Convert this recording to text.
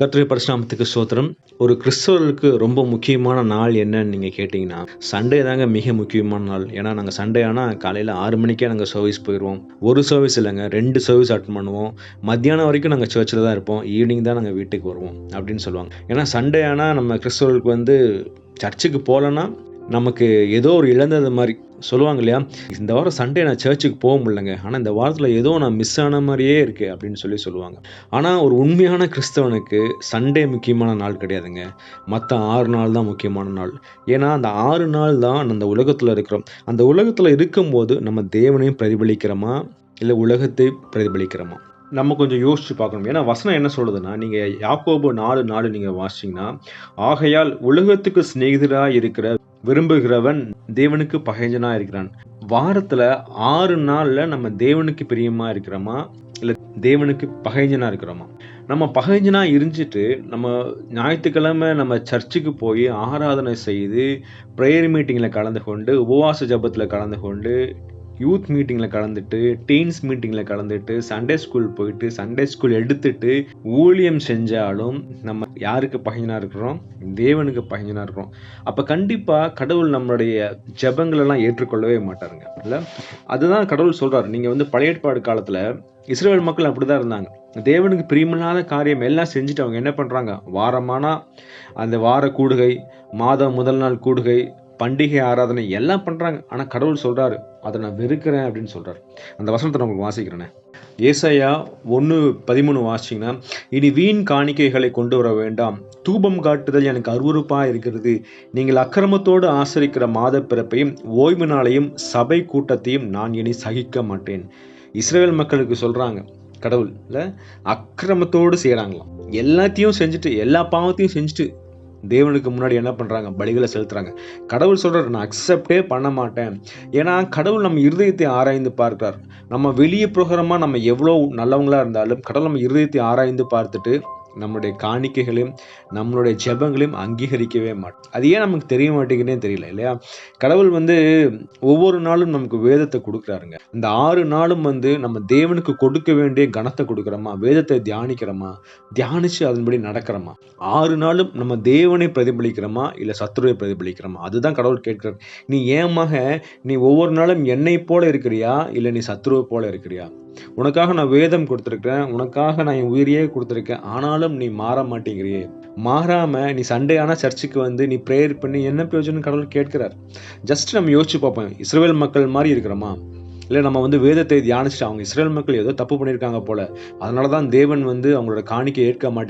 கத்திரி பரிசுநாமத்துக்கு சோத்திரம் ஒரு கிறிஸ்தவர்களுக்கு ரொம்ப முக்கியமான நாள் என்னன்னு நீங்கள் கேட்டிங்கன்னா சண்டே தாங்க மிக முக்கியமான நாள். ஏன்னா நாங்கள் சண்டே ஆனால் காலையில் ஆறு மணிக்கே நாங்கள் சர்வீஸ் போயிடுவோம் ஒரு சர்வீஸ் இல்லைங்க ரெண்டு சர்வீஸ் அட்டன் பண்ணுவோம். மத்தியானம் வரைக்கும் நாங்கள் சர்ச்சில் தான் இருப்போம். ஈவினிங் தான் நாங்கள் வீட்டுக்கு வருவோம் அப்படின்னு சொல்லுவாங்க. ஏன்னா சண்டே ஆனால் நம்ம கிறிஸ்தவர்களுக்கு வந்து சர்ச்சுக்கு போகலன்னா நமக்கு ஏதோ ஒரு இழந்தது மாதிரி சொல்லுவாங்க இல்லையா? இந்த வாரம் சண்டே நான் சர்ச்சுக்கு போக முடியலங்க. ஆனால் இந்த வாரத்தில் ஏதோ நான் மிஸ் ஆன மாதிரியே இருக்கு அப்படின்னு சொல்லி சொல்லுவாங்க. ஆனால் ஒரு உண்மையான கிறிஸ்தவனுக்கு சண்டே முக்கியமான நாள் கிடையாதுங்க. மற்ற ஆறு நாள் தான் முக்கியமான நாள். ஏன்னா அந்த ஆறு நாள் தான் அந்த உலகத்தில் இருக்கிறோம். அந்த உலகத்தில் இருக்கும்போது நம்ம தேவனையும் பிரதிபலிக்கிறோமா? இல்லை உலகத்தை பிரதிபலிக்கிறோமா? நம்ம கொஞ்சம் யோசிச்சு பார்க்கணும். ஏன்னா வசனம் என்ன சொல்லுதுன்னா நீங்கள் யாக்கோபு நாலு நாலு நீங்கள் வாசிச்சிங்கன்னா ஆகையால் உலகத்துக்கு சிநேகிதராக இருக்கிற விரும்புகிறவன் தேவனுக்கு பகைஞ்சனா இருக்கிறான். வாரத்துல ஆறு நாள்ல நம்ம தேவனுக்கு பிரியமா இருக்கிறோமா? இல்ல தேவனுக்கு பகைஞ்சனா இருக்கிறோமா? நம்ம பகைஞ்சனா இருந்துட்டு நம்ம ஞாயிற்றுக்கிழமை நம்ம சர்ச்சுக்கு போய் ஆராதனை செய்து ப்ரேயர் மீட்டிங்கில் கலந்து கொண்டு உபவாச ஜபத்தில் கலந்து கொண்டு யூத் மீட்டிங்கில் கலந்துட்டு டீன்ஸ் மீட்டிங்கில் கலந்துட்டு சண்டே ஸ்கூல் போயிட்டு சண்டே ஸ்கூல் எடுத்துட்டு ஊழியம் செஞ்சாலும் நம்ம யாருக்கு பகைஞ்சனா இருக்கிறோம்? தேவனுக்கு பகைஞ்சனா இருக்கிறோம். அப்போ கண்டிப்பாக கடவுள் நம்மளுடைய ஜெபங்களெல்லாம் ஏற்றுக்கொள்ளவே மாட்டாருங்க. இல்லை? அதுதான் கடவுள் சொல்கிறார் நீங்கள் வந்து பழைய ஏற்பாடு காலத்தில் இஸ்ரேல் மக்கள் அப்படி தான் இருந்தாங்க. தேவனுக்கு பிரியமில்லாத காரியம் எல்லாம் செஞ்சுட்டு அவங்க என்ன பண்ணுறாங்க வாரமானா அந்த வார கூடுகை மாதம் முதல் நாள் கூடுகை பண்டிகை ஆராதனை எல்லாம் பண்ணுறாங்க ஆனால் கடவுள் சொல்கிறாரு அதை நான் வெறுக்கிறேன் அப்படின்னு சொல்கிறார் அந்த வசனத்தை நான் உங்களுக்கு வாசிக்கிறேனே. ஏசையா ஒன்று பதிமூணு வாசிச்சிங்கன்னா இனி வீண் காணிக்கைகளை கொண்டு வர வேண்டாம். தூபம் காட்டுதல் எனக்கு அருவறுப்பாக இருக்கிறது. நீங்கள் அக்கிரமத்தோடு ஆசரிக்கிற மாத பிறப்பையும் ஓய்வு நாளையும் சபை கூட்டத்தையும் நான் இனி சகிக்க மாட்டேன். இஸ்ரேல் மக்களுக்கு சொல்கிறாங்க கடவுள் இல்லை அக்கிரமத்தோடு செய்கிறாங்களாம் எல்லாத்தையும் செஞ்சுட்டு எல்லா பாவத்தையும் செஞ்சுட்டு தேவனுக்கு முன்னாடி என்ன பண்ணுறாங்க பலிகளை செலுத்துறாங்க. கடவுள் சொல்கிறார் நான் அக்செப்டே பண்ண மாட்டேன். ஏன்னா கடவுள் நம்ம இருதயத்தை ஆராய்ந்து பார்க்கிறார். நம்ம வெளியே பிரகாரமாக நம்ம எவ்வளோ நல்லவங்களாக இருந்தாலும் கடவுள் நம்ம இருதயத்தை ஆராய்ந்து பார்த்துட்டு நம்மளுடைய காணிக்கைகளையும் நம்மளுடைய ஜெபங்களையும் அங்கீகரிக்கவே மாட்டோம் அது ஏன் நமக்கு தெரிய மாட்டேங்குதுனே தெரியல இல்லையா? கடவுள் வந்து ஒவ்வொரு நாளும் நமக்கு வேதத்தை கொடுக்குறாருங்க. இந்த ஆறு நாளும் வந்து நம்ம தேவனுக்கு கொடுக்க வேண்டிய கனத்தை கொடுக்குறோமா? வேதத்தை தியானிக்கிறோமா? தியானித்து அதன்படி நடக்கிறோமா? ஆறு நாளும் நம்ம தேவனை பிரதிபலிக்கிறோமா? இல்லை சத்துருவை பிரதிபலிக்கிறோமா? அதுதான் கடவுள் கேட்கிறார். நீ ஏமாக நீ ஒவ்வொரு நாளும் என்னை போல இருக்கிறியா? இல்லை நீ சத்துருவை போல இருக்கிறியா? உனக்காக நான் வேதம் கொடுத்துருக்கேன் உனக்காக நான் என் உயிரியே கொடுத்துருக்கேன் ஆனாலும் நீ மாற மாட்டேங்கிறியே. மாறாம நீ சண்டே ஆனா சர்ச்சுக்கு வந்து நீ ப்ரேயர் பண்ணி என்ன பிரயோஜனம் கடவுள் கேட்கிறார்? ஜஸ்ட் நம்ம யோசிச்சு பார்ப்போம். இஸ்ரேல் மக்கள் மாதிரி இருக்கிறோமா? இல்லை நம்ம வந்து வேதத்தை தியானிச்சுட்டு அவங்க இஸ்ரேல் மக்கள் ஏதோ தப்பு பண்ணியிருக்காங்க போல. அதனால தான் தேவன் வந்து அவங்களோட காணிக்கை ஏற்க மாட்டேன்